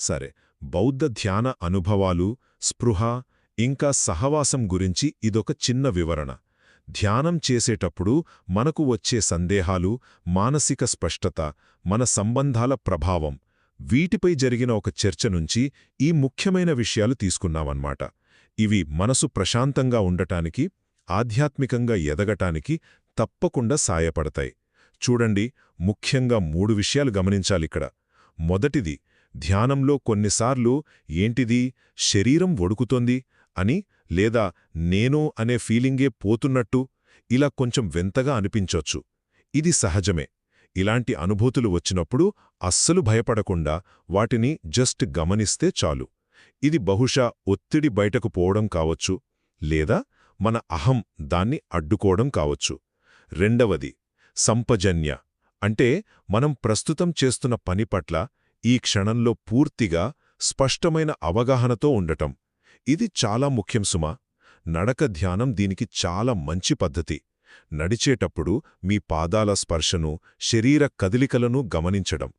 సరే బౌద్ధ ధ్యాన అనుభవాలు స్పృహ ఇంకా సహవాసం గురించి ఇదొక చిన్న వివరణ. ధ్యానం చేసేటప్పుడు మనకు వచ్చే సందేహాలు మానసిక స్పష్టత మన సంబంధాల ప్రభావం వీటిపై జరిగిన ఒక చర్చ నుంచి ఈ ముఖ్యమైన విషయాలు తీసుకున్నామన్నమాట ఇవి మనసు ప్రశాంతంగా ఉండటానికి ఆధ్యాత్మికంగా ఎదగటానికి తప్పకుండా సాయపడతాయి. చూడండి ముఖ్యంగా మూడు విషయాలు గమనించాలిక్కడ. మొదటిది ధ్యానంలో కొన్నిసార్లు ఏంటిది? శరీరం వణుకుతోంది అని లేదా నేను అనే ఫీలింగే పోతున్నట్టు ఇలా కొంచెం వింతగా అనిపించొచ్చు. ఇది సహజమే. ఇలాంటి అనుభూతులు వచ్చినప్పుడు అస్సలు భయపడకుండా వాటిని జస్ట్ గమనిస్తే చాలు. ఇది బహుశా ఒత్తిడి బయటకు పోవడం కావచ్చు లేదా మన అహం దాన్ని అడ్డుకోవడం కావచ్చు. రెండవది సంపజన్య. అంటే మనం ప్రస్తుతం చేస్తున్న పని పట్ల ఈ క్షణంలో పూర్తిగా స్పష్టమైన అవగాహనతో ఉండటం. ఇది చాలా ముఖ్యం సుమా. నడక ధ్యానం దీనికి చాలా మంచి పద్ధతి. నడిచేటప్పుడు మీ పాదాల స్పర్శను శరీర కదలికలను గమనించడం.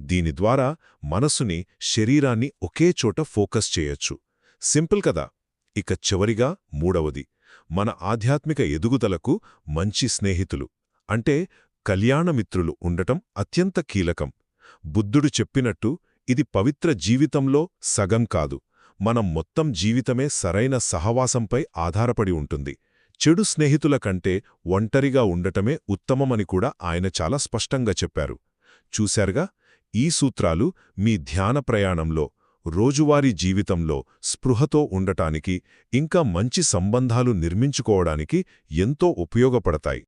దీని ద్వారా మనసుని శరీరాన్ని ఒకేచోట ఫోకస్ చేయొచ్చు. సింపుల్ కదా! ఇక చివరిగా మూడవది. మన ఆధ్యాత్మిక ఎదుగుదలకు మంచి స్నేహితులు. అంటే కళ్యాణమిత్రులు ఉండటం అత్యంత కీలకం. బుద్ధుడు చెప్పినట్టు ఇది పవిత్ర జీవితంలో సగం కాదు. మనం మొత్తం జీవితమే సరైన సహవాసంపై ఆధారపడి ఉంటుంది. చెడు స్నేహితుల కంటే ఒంటరిగా ఉండటమే ఉత్తమమని కూడా ఆయన చాలా స్పష్టంగా చెప్పారు. చూశారుగా ఈ సూత్రాలు మీ ధ్యాన ప్రయాణంలో రోజువారీ జీవితంలో స్పృహతో ఉండటానికి ఇంకా మంచి సంబంధాలు నిర్మించుకోవడానికి ఎంతో ఉపయోగపడతాయి.